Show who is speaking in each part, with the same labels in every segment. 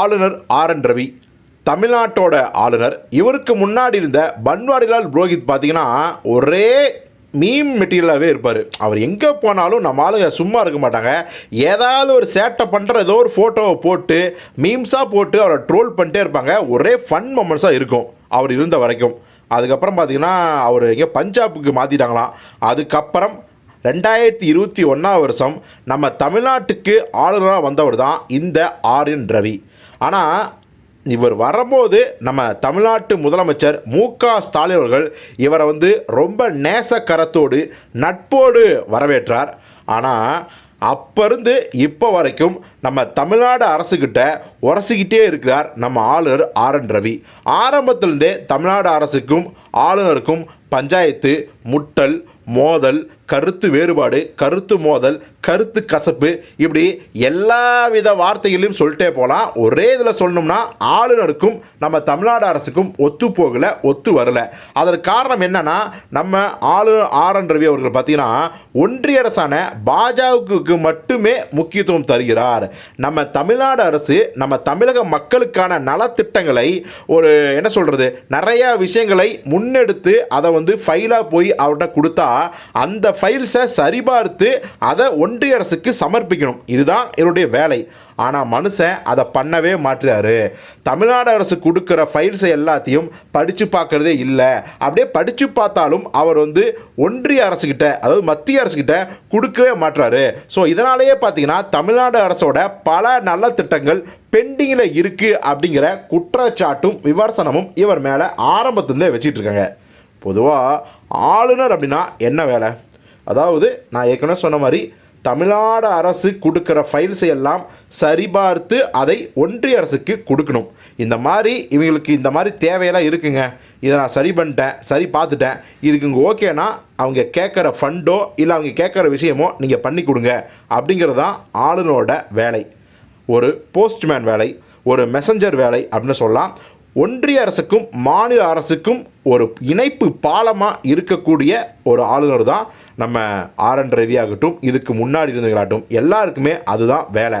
Speaker 1: ஆளுநர் R N Ravi தமிழ்நாட்டோட ஆளுநர். இவருக்கு முன்னாடி இருந்த பன்வாரிலால் புரோஹித் பார்த்தீங்கன்னா ஒரே மீம் மெட்டீரியலாகவே இருப்பார். அவர் எங்கே போனாலும் நம்ம ஆளுங்க சும்மா இருக்க மாட்டாங்க. ஏதாவது ஒரு சேட்டை பண்ணுற ஏதோ ஒரு ஃபோட்டோவை போட்டு மீம்ஸாக போட்டு அவரை ட்ரோல் பண்ணிட்டே இருப்பாங்க. ஒரே ஃபன் மொமெண்ட்ஸாக இருக்கும் அவர் இருந்த வரைக்கும். அதுக்கப்புறம் பார்த்தீங்கன்னா அவர் எங்கே பஞ்சாபுக்கு மாற்றிட்டாங்களாம் அதுக்கப்புறம் ரெண்டாயிரத்தி இருபத்தி ஒன்றாம் வருஷம் நம்ம தமிழ்நாட்டுக்கு ஆளுநராக வந்தவர் தான் இந்த ஆர்என் ரவி. ஆனால் இவர் வரும்போது நம்ம தமிழ்நாட்டு முதலமைச்சர் மு க ஸ்டாலின் அவர்கள் இவரை வந்து ரொம்ப நேசக்கரத்தோடு நட்போடு வரவேற்றார். ஆனால் அப்போ இருந்து இப்போ வரைக்கும் நம்ம தமிழ்நாடு அரசுக்கிட்ட உரசிக்கிட்டே இருக்கிறார் நம்ம ஆளுநர் ஆர் என் ரவி. ஆரம்பத்திலிருந்தே தமிழ்நாடு அரசுக்கும் ஆளுநருக்கும் பஞ்சாயத்து முட்டல் மோதல் கருத்து வேறுபாடு கருத்து மோதல் கருத்து கசப்பு இப்படி எல்லா வித வார்த்தைகளையும் சொல்லிட்டே போகலாம். ஒரே இதில் சொல்லணும்னா ஆளுநருக்கும் நம்ம தமிழ்நாடு அரசுக்கும் ஒத்து போகலை ஒத்து வரல. அதற்கு காரணம் என்னன்னா நம்ம ஆளுநர் ஆர் என் ரவி அவர்கள் பார்த்தீங்கன்னா ஒன்றிய அரசான பாஜகவுக்கு மட்டுமே முக்கியத்துவம் தருகிறார். நம்ம தமிழ்நாடு அரசு நம்ம தமிழக மக்களுக்கான நலத்திட்டங்களை ஒரு என்ன சொல்கிறது நிறையா விஷயங்களை முன்னெடுத்து அதை வந்து ஃபைலாக போய் அவர்கிட்ட கொடுத்தா அந்த ஃபைல்ஸை சரிபார்த்து அதை ஒன்றிய அரசுக்கு சமர்ப்பிக்கணும். இதுதான் என்னுடைய வேலை. ஆனால் மனுஷன் அதை பண்ணவே மாட்டுறாரு தமிழ்நாடு அரசு கொடுக்குற ஃபைல்ஸை எல்லாத்தையும் படித்து பார்க்குறதே இல்லை. அப்படியே படித்து பார்த்தாலும் அவர் வந்து ஒன்றிய அரசுக்கிட்ட அதாவது மத்திய அரசுக்கிட்ட கொடுக்கவே மாட்டுறாரு ஸோ இதனாலேயே பார்த்தீங்கன்னா தமிழ்நாடு அரசோட பல நல்ல திட்டங்கள் பெண்டிங்கில் இருக்குது அப்படிங்கிற குற்றச்சாட்டும் விமர்சனமும் இவர் மேலே ஆரம்பத்துலேருந்தே வச்சிட்டு இருக்காங்க பொதுவாக ஆளுநர் அப்படின்னா என்ன வேலை? அதாவது நான் ஏற்கனவே சொன்ன மாதிரி தமிழ்நாடு அரசு கொடுக்குற ஃபைல்ஸை எல்லாம் சரிபார்த்து அதை ஒன்றிய அரசுக்கு கொடுக்கணும். இந்த மாதிரி இவங்களுக்கு இந்த மாதிரி தேவையெல்லாம் இருக்குங்க. இதை நான் சரி பண்ணிட்டேன் சரி பார்த்துட்டேன். இதுக்கு இங்கே ஓகேனா அவங்க கேட்குற ஃபண்டோ இல்லை அவங்க கேட்குற விஷயமோ நீங்கள் பண்ணி கொடுங்க. அப்படிங்கிறது தான் ஆளுநரோட வேலை. ஒரு போஸ்ட்மேன் வேலை ஒரு மெசஞ்சர் வேலை அப்படின்னு சொல்லலாம். ஒன்றிய அரசுக்கும் மாநில அரசுக்கும் ஒரு இணைப்பு பாலமாக இருக்கக்கூடிய ஒரு ஆளுநர் தான் நம்ம ஆர் என் ரவி ஆகட்டும் இதுக்கு முன்னாடி இருந்தவங்களாகட்டும் எல்லாருக்குமே அதுதான் வேலை.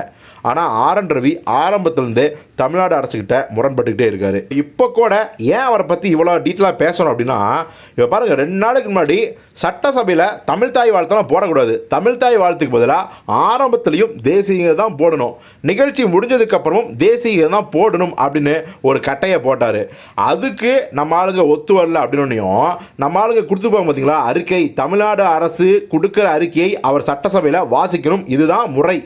Speaker 1: ஆனால் ஆர் என் ரவி ஆரம்பத்துலேருந்தே தமிழ்நாடு அரசுக்கிட்ட முரண்பட்டுக்கிட்டே இருக்காரு. இப்போ கூட ஏன் அவரை பற்றி இவ்வளோ டீட்டெயிலாக பேசணும் அப்படின்னா இப்போ பாருங்கள் ரெண்டு நாளைக்கு முன்னாடி சட்டசபையில் தமிழ் தாய் வாழ்த்தெல்லாம் போடக்கூடாது. தமிழ் தாய் வாழ்த்துக்கு பதிலாக ஆரம்பத்துலேயும் தேசிய தான் போடணும். நிகழ்ச்சி முடிஞ்சதுக்கப்புறமும் தேசிய தான் போடணும் அப்படின்னு ஒரு கட்டையை போட்டார். அதுக்கு நம்ம ஆளுங்க ஒத்து வரல அப்படின்னையும் நம்ம ஆளுங்க கொடுத்து போங்க பார்த்தீங்களா அறிக்கை தமிழ்நாடு அரசு கொடுக்குற அறிக்கையை அவர் சட்டசபையில் வாசிக்கணும். இதுதான் முறை.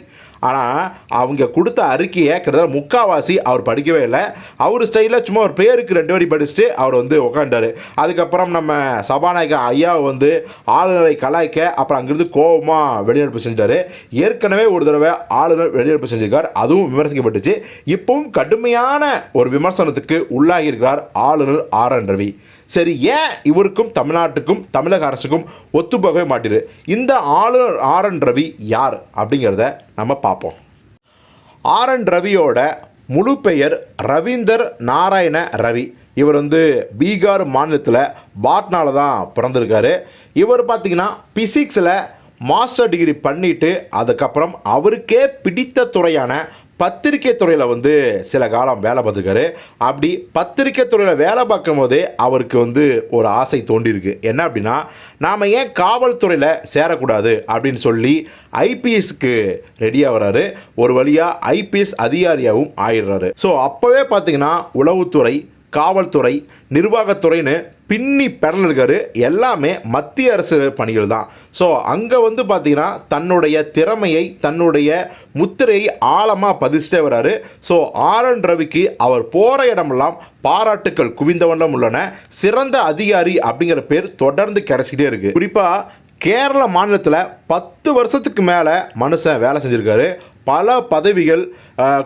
Speaker 1: ஆனால் அவங்க கொடுத்த அறிக்கையை கிட்டத்தட்ட முக்காவாசி அவர் படிக்கவே இல்லை. அவர் ஸ்டைலில் சும்மா ஒரு பேருக்கு ரெண்டு வரி படிச்சுட்டு அவர் வந்து உக்காண்டார் அதுக்கப்புறம் நம்ம சபாநாயகர் ஐயாவை வந்து ஆளுநரை கலாய்க்க அப்புறம் அங்கேருந்து கோபமாக வெளிநடப்பு செஞ்சார் ஏற்கனவே ஒரு தடவை ஆளுநர் வெளிநடப்பு செஞ்சிருக்கார். அதுவும் விமர்சிக்கப்பட்டுச்சு. இப்பவும் கடுமையான ஒரு விமர்சனத்துக்கு உள்ளாகியிருக்கிறார் ஆளுநர் ஆர் என் ரவி. சரி ஏன் இவருக்கும் தமிழ்நாட்டுக்கும் தமிழக அரசுக்கும் ஒத்துப்போகவே மாட்டேது இந்த ஆளுநர் ஆர் என் ரவி யார் அப்படிங்கிறத நம்ம பார்ப்போம். ஆர் என் ரவியோட முழு பெயர் ரவீந்தர் நாராயண ரவி. இவர் வந்து பீகார் மாநிலத்தில் பாட்னாவில் தான் பிறந்திருக்காரு. இவர் பார்த்திங்கன்னா பிசிக்ஸில் மாஸ்டர் டிகிரி பண்ணிவிட்டு அதுக்கப்புறம் அவருக்கே பிடித்த துறையான பத்திரிக்கை துறையில் வந்து சில காலம் வேலை பார்த்துருக்காரு. அப்படி பத்திரிக்கை துறையில் வேலை பார்க்கும் போதே அவருக்கு வந்து ஒரு ஆசை தோண்டியிருக்கு என்ன அப்படின்னா நாம் ஏன் காவல்துறையில் சேரக்கூடாது அப்படின்னு சொல்லி ஐபிஎஸ்க்கு ரெடியாக வராரு ஒரு வழியாக ஐபிஎஸ் அதிகாரியாகவும் ஆயிடுறாரு. ஸோ அப்போவே பார்த்தீங்கன்னா உளவுத்துறை காவல்துறை நிர்வாகத்துறைன்னு பின்னி பெறலிருக்காரு எல்லாமே மத்திய அரசு பணிகள் தான் ஸோ அங்கே வந்து பார்த்திங்கன்னா தன்னுடைய திறமையை தன்னுடைய முத்திரையை ஆழமாக பதிச்சிட்டே வர்றாரு ஸோ ஆர் என் ரவிக்கு அவர் போகிற இடமெல்லாம் பாராட்டுக்கள் குவிந்தவண்ணம் உள்ளன. சிறந்த அதிகாரி அப்படிங்கிற பேர் தொடர்ந்து கிடைச்சிக்கிட்டே இருக்குது குறிப்பாக கேரள மாநிலத்தில் பத்து வருஷத்துக்கு மேலே மனுஷன் வேலை செஞ்சுருக்காரு. பல பதவிகள்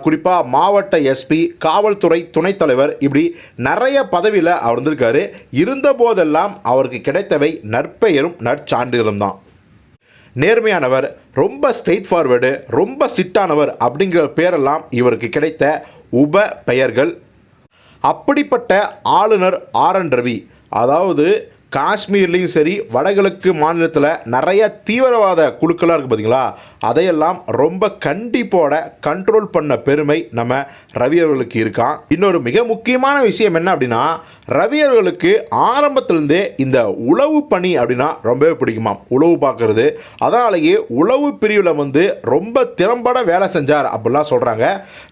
Speaker 1: குறிப்பாக மாவட்ட எஸ்பி காவல்துறை துணைத் தலைவர் இப்படி நிறைய பதவியில் அவர் இருந்திருக்காரு இருந்த போதெல்லாம் அவருக்கு கிடைத்தவை நற்பெயரும் நற்சான்றிதழும் தான். நேர்மையானவர் ரொம்ப ஸ்ட்ரெயிட் ஃபார்வேர்டு ரொம்ப ஸ்ட்ரிக்டானவர் அப்படிங்கிற பேரெல்லாம் இவருக்கு கிடைத்த உப பெயர்கள். அப்படிப்பட்ட ஆளுநர் ஆர் என் ரவி அதாவது காஷ்மீர்லேயும் சரி வடகிழக்கு மாநிலத்தில் நிறைய தீவிரவாத குழுக்களாக இருக்குது பார்த்தீங்களா அதையெல்லாம் ரொம்ப கண்டிப்போட கண்ட்ரோல் பண்ண பெருமை நம்ம ரவி அவர்களுக்கு இருக்கான் இன்னொரு மிக முக்கியமான விஷயம் என்ன அப்படின்னா ரவி அவர்களுக்கு ஆரம்பத்திலேருந்தே இந்த உளவு பணி அப்படின்னா ரொம்பவே பிடிக்குமாம் உளவு பார்க்கறது. அதனாலேயே உளவு பிரிவில் வந்து ரொம்ப திறம்பட வேலை செஞ்சார் அப்படிலாம் சொல்கிறாங்க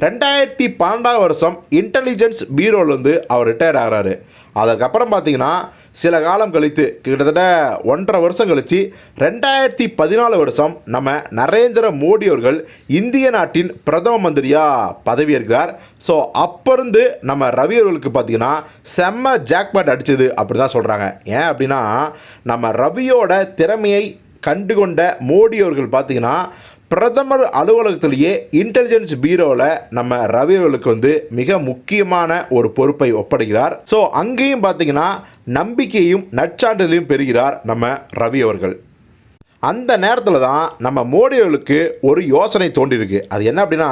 Speaker 1: ரெண்டாயிரத்தி பன்னெண்டாம் வருஷம் இன்டெலிஜென்ஸ் பீரோலேருந்து அவர் ரிட்டையர்ட் ஆகிறாரு. அதுக்கப்புறம் பார்த்தீங்கன்னா சில காலம் கழித்து கிட்டத்தட்ட ஒன்றரை வருஷம் கழித்து ரெண்டாயிரத்தி பதினாலு வருஷம் நம்ம நரேந்திர மோடி அவர்கள் இந்திய நாட்டின் பிரதம மந்திரியாக பதவியேற்கிறார். ஸோ அப்போருந்து நம்ம ரவி அவர்களுக்கு பார்த்தீங்கன்னா செம்ம ஜாக்பாட் அடிச்சது அப்படி தான் சொல்கிறாங்க ஏன் அப்படின்னா நம்ம ரவியோட திறமையை கண்டுகொண்ட மோடி அவர்கள் பார்த்தீங்கன்னா பிரதமர் அலுவலகத்திலேயே இன்டெலிஜென்ஸ் பீரோவில் நம்ம ரவி அவர்களுக்கு வந்து மிக முக்கியமான ஒரு பொறுப்பை ஒப்படைக்கிறார். ஸோ அங்கேயும் பார்த்தீங்கன்னா நம்பிக்கையும் நற்சான்றிதழையும் பெறுகிறார் நம்ம ரவி அவர்கள். அந்த நேரத்தில் தான் நம்ம மோடிகளுக்கு ஒரு யோசனை தோன்றியிருக்கு அது என்ன அப்படின்னா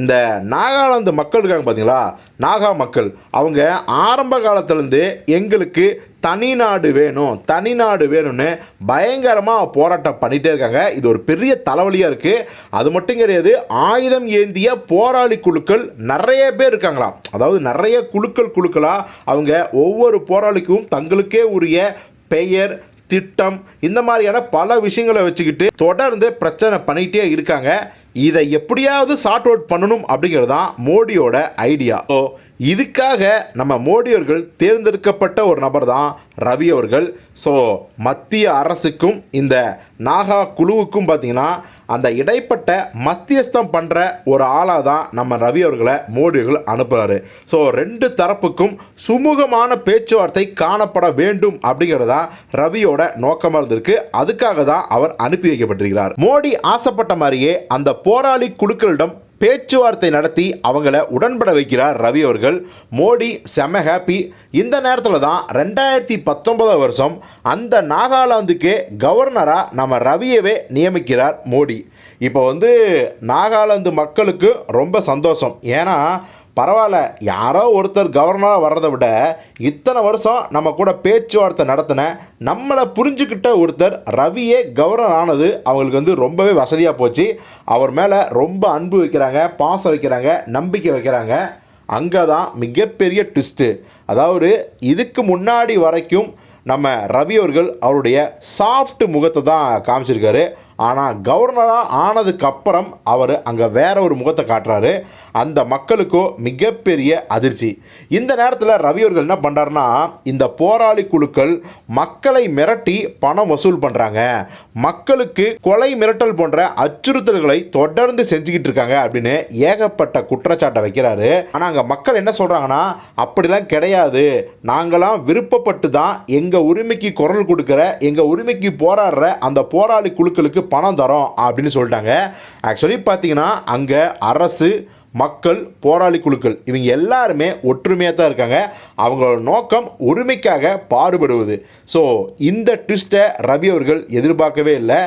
Speaker 1: இந்த நாகாலாந்து மக்கள் இருக்காங்க பார்த்தீங்களா நாகா மக்கள். அவங்க ஆரம்ப காலத்துலேருந்து எங்களுக்கு தனி நாடு வேணும் தனி நாடு வேணும்னு பயங்கரமாக போராட்டம் பண்ணிகிட்டே இருக்காங்க. இது ஒரு பெரிய தலைவலியாக இருக்குது அது மட்டும் கிடையாது ஆயுதம் ஏந்திய போராளி குழுக்கள் நிறைய பேர் இருக்காங்களாம். அதாவது நிறைய குழுக்கள் குழுக்களாக அவங்க ஒவ்வொரு போராளிக்கும் தங்களுக்கே உரிய பெயர் திட்டம் இந்த மாதிரியான பல விஷயங்களை வச்சுக்கிட்டு தொடர்ந்து பிரச்சனை பண்ணிகிட்டே இருக்காங்க. இதை எப்படியாவது சார்ட் அவுட் பண்ணணும் அப்படிங்கிறது தான் மோடியோட ஐடியா ஸோ இதுக்காக நம்ம மோடி அவர்கள் தேர்ந்தெடுக்கப்பட்ட ஒரு நபர் தான் ரவி அவர்கள். ஸோ மத்திய அரசுக்கும் இந்த நாகா குழுவுக்கும் பார்த்திங்கன்னா அந்த இடைப்பட்ட மத்தியஸ்தம் பண்ணுற ஒரு ஆளாக தான் நம்ம ரவி அவர்களை மோடி அவர்கள் அனுப்புகிறாரு ஸோ ரெண்டு தரப்புக்கும் சுமூகமான பேச்சுவார்த்தை காணப்பட வேண்டும் அப்படிங்கிறது தான் ரவியோட நோக்கமாக இருந்திருக்கு. அதுக்காக தான் அவர் அனுப்பி வைக்கப்பட்டிருக்கிறார். மோடி ஆசைப்பட்ட மாதிரியே அந்த போராளி குழுக்களிடம் பேச்சுவார்த்தை நடத்தி அவங்கள உடன்பட வைக்கிறார் ரவி அவர்கள். மோடி செம ஹாப்பி இந்த நேரத்தில் தான் ரெண்டாயிரத்தி பத்தொன்பதாம் வருஷம் அந்த நாகாலாந்துக்கே கவர்னராக நம்ம ரவியவே நியமிக்கிறார் மோடி. இப்போ வந்து நாகாலாந்து மக்களுக்கு ரொம்ப சந்தோஷம். ஏன்னா பரவாயில்ல யாரோ ஒருத்தர் கவர்னராக வர்றதை விட இத்தனை வருஷம் நம்ம கூட பேச்சுவார்த்தை நடத்தின நம்மளை புரிஞ்சுக்கிட்ட ஒருத்தர் ரவியே கவர்னர் ஆனது அவங்களுக்கு வந்து ரொம்பவே வசதியாக போச்சு. அவர் மேலே ரொம்ப அன்பு வைக்கிறாங்க பாசம் வைக்கிறாங்க நம்பிக்கை வைக்கிறாங்க. அங்கே தான் மிகப்பெரிய ட்விஸ்ட்டு அதாவது இதுக்கு முன்னாடி வரைக்கும் நம்ம ரவி அவர்கள் அவருடைய சாஃப்ட் முகத்தை தான் காமிச்சிருக்காரு. ஆனால் கவர்னராக ஆனதுக்கப்புறம் அவர் அங்கே வேற ஒரு முகத்தை காட்டுறாரு. அந்த மக்களுக்கோ மிகப்பெரிய அதிர்ச்சி. இந்த நேரத்தில் ரவி அவர்கள் என்ன பண்ணுறாருன்னா இந்த போராளி குழுக்கள் மக்களை மிரட்டி பணம் வசூல் பண்ணுறாங்க மக்களுக்கு கொலை மிரட்டல் போன்ற அச்சுறுத்தல்களை தொடர்ந்து செஞ்சுக்கிட்டு இருக்காங்க அப்படின்னு ஏகப்பட்ட குற்றச்சாட்டை வைக்கிறாரு. ஆனால் அங்கே மக்கள் என்ன சொல்கிறாங்கன்னா அப்படிலாம் கிடையாது. நாங்களாம் விருப்பப்பட்டு தான் எங்கள் உரிமைக்கு குரல் கொடுக்குற எங்கள் உரிமைக்கு போராடுற அந்த போராளி குழுக்களுக்கு பணம் தரோம் அப்படின்னு சொல்லிட்டாங்க. ஆக்சுவலி பார்த்தீங்கன்னா அங்கே அரசு மக்கள் போராளி குழுக்கள் இவங்க எல்லாருமே ஒற்றுமையாக தான் இருக்காங்க. அவங்களோட நோக்கம் ஒருமைக்காக பாடுபடுவது. ஸோ இந்த ட்விஸ்ட்டை ரவி அவர்கள் எதிர்பார்க்கவே இல்லை.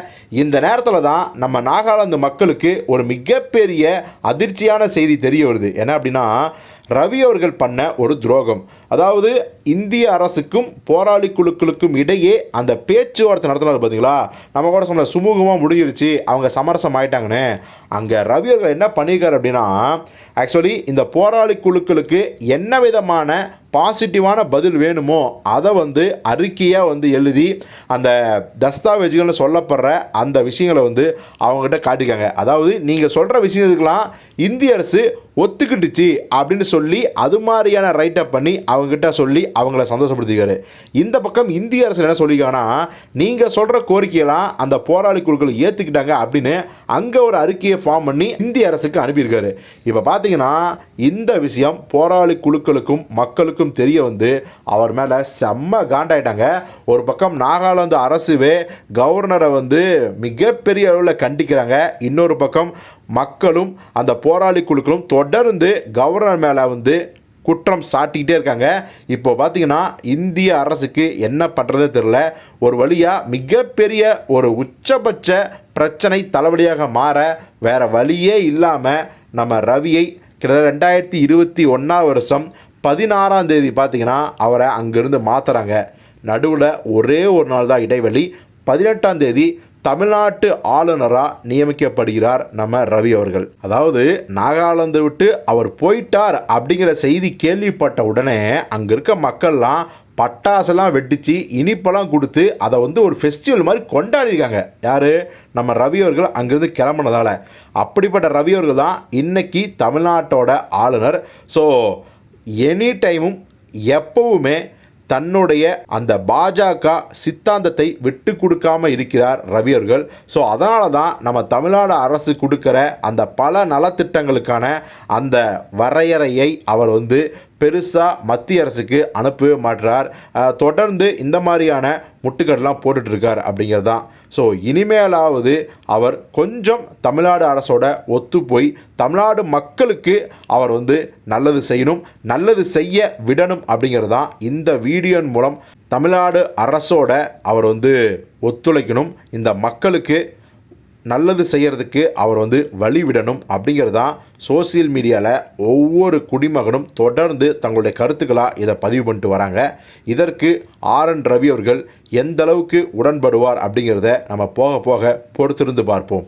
Speaker 1: இந்த நேரத்தில் தான் நம்ம நாகாலாந்து மக்களுக்கு ஒரு மிகப்பெரிய அதிர்ச்சியான செய்தி தெரிய வருது. என்ன அப்படின்னா ரவி அவர்கள் பண்ண ஒரு துரோகம். அதாவது இந்திய அரசுக்கும் போராளி குழுக்களுக்கும் இடையே அந்த பேச்சுவார்த்தை நடத்தினார் பார்த்தீங்களா நம்ம கூட சொன்ன சுமூகமாக முடிஞ்சிருச்சு. அவங்க சமரசம் ஆயிட்டாங்கன்னு. அங்கே ரவி அவர்கள் என்ன பண்ணியிருக்காரு அப்படின்னா ஆக்சுவலி இந்த போராளி குழுக்களுக்கு என்ன விதமான பாசிட்டிவான பதில் வேணுமோ அதை வந்து அறிக்கையாக வந்து எழுதி அந்த தஸ்தாவேஜுகள்னு சொல்லப்படுற அந்த விஷயங்களை வந்து அவங்ககிட்ட காட்டிக்காங்க அதாவது நீங்கள் சொல்கிற விஷயத்துக்கெல்லாம் இந்திய அரசு ஒத்துக்கிட்டுச்சு அப்படின்னு சொல்லி அது மாதிரியான ரைட்டப் பண்ணி அவங்ககிட்ட சொல்லி அவங்கள சந்தோஷப்படுத்திக்காரு இந்த பக்கம் இந்திய அரசு என்ன சொல்லிக்காங்கன்னா நீங்கள் சொல்கிற கோரிக்கையெல்லாம் அந்த போராளி குழுக்கள் ஏற்றுக்கிட்டாங்க அப்படின்னு அங்கே ஒரு அறிக்கையை ஃபார்ம் பண்ணி இந்திய அரசுக்கு அனுப்பியிருக்காரு. இப்போ பார்த்தீங்கன்னா இந்த விஷயம் போராளி குழுக்களுக்கும் மக்களுக்கும் தெரிய வந்து அவர் மேலே செம்ம காண்டாயிட்டாங்க. ஒரு பக்கம் நாகாலாந்து அரசுவே கவர்னரை வந்து மிகப்பெரிய அளவில் கண்டிக்கிறாங்க. இன்னொரு பக்கம் மக்களும் அந்த போராளி குழுக்களும் தொடர்ந்து கவர்னர் மேலே வந்து குற்றம் சாட்டிக்கிட்டே இருக்காங்க. இப்போ பார்த்தீங்கன்னா இந்திய அரசுக்கு என்ன பண்ணுறதே தெரில ஒரு வழியாக மிகப்பெரிய ஒரு உச்சபட்ச பிரச்சனை தலைவலியாக மாற வேற வழியே இல்லாமல் நம்ம ரவியை கிட்டத்தட்ட ரெண்டாயிரத்தி இருபத்தி ஒன்றாம் வருஷம் பதினாறாம் தேதி பார்த்தீங்கன்னா அவரை அங்கேருந்து மாற்றுறாங்க நடுவில் ஒரே ஒரு நாள் தான் இடைவெளி. பதினெட்டாம் தேதி தமிழ்நாட்டு ஆளுநராக நியமிக்கப்படுகிறார் நம்ம ரவி அவர்கள். அதாவது நாகாலாந்து விட்டு அவர் போயிட்டார் அப்படிங்கிற செய்தி கேள்விப்பட்ட உடனே அங்கே இருக்க மக்கள்லாம் பட்டாசெல்லாம் வெடிச்சு இனிப்பெல்லாம் கொடுத்து அதை வந்து ஒரு ஃபெஸ்டிவல் மாதிரி கொண்டாடிருக்காங்க. யார்? நம்ம ரவி அவர்கள் அங்கேருந்து கிளம்புனதால. அப்படிப்பட்ட ரவி அவர்கள் தான் இன்றைக்கி தமிழ்நாட்டோட ஆளுநர். ஸோ எனி டைமும் எப்பவுமே தன்னுடைய அந்த பாஜக சித்தாந்தத்தை விட்டு கொடுக்காம இருக்கிறார் ரவி அவர்கள். ஸோ அதனால தான் நம்ம தமிழ்நாடு அரசு கொடுக்குற அந்த பல நலத்திட்டங்களுக்கான அந்த வரையறையை அவர் வந்து பெருசாக மத்திய அரசுக்கு அனுப்பவே மாட்டுறார் தொடர்ந்து இந்த மாதிரியான முட்டுக்கடலாம் போட்டுட்ருக்கார் அப்படிங்கிறது. தான் ஸோ இனிமேலாவது அவர் கொஞ்சம் தமிழ்நாடு அரசோட ஒத்து போய் தமிழ்நாடு மக்களுக்கு அவர் வந்து நல்லது செய்யணும் நல்லது செய்ய விடணும் அப்படிங்கிறது தான் இந்த வீடியோன் மூலம் தமிழ்நாடு அரசோட அவர் வந்து ஒத்துழைக்கணும். இந்த மக்களுக்கு நல்லது செய்கிறதுக்கு அவர் வந்து வழி விடணும் அப்படிங்கிறது தான் சோசியல் மீடியாவில் ஒவ்வொரு குடிமகனும் தொடர்ந்து தங்களுடைய கருத்துக்களாக இதை பதிவு பண்ணிட்டு வராங்க. இதற்கு ஆர் என் ரவி அவர்கள் எந்த அளவுக்கு உடன்படுவார் அப்படிங்கிறத நம்ம போக போக பொறுத்திருந்து பார்ப்போம்.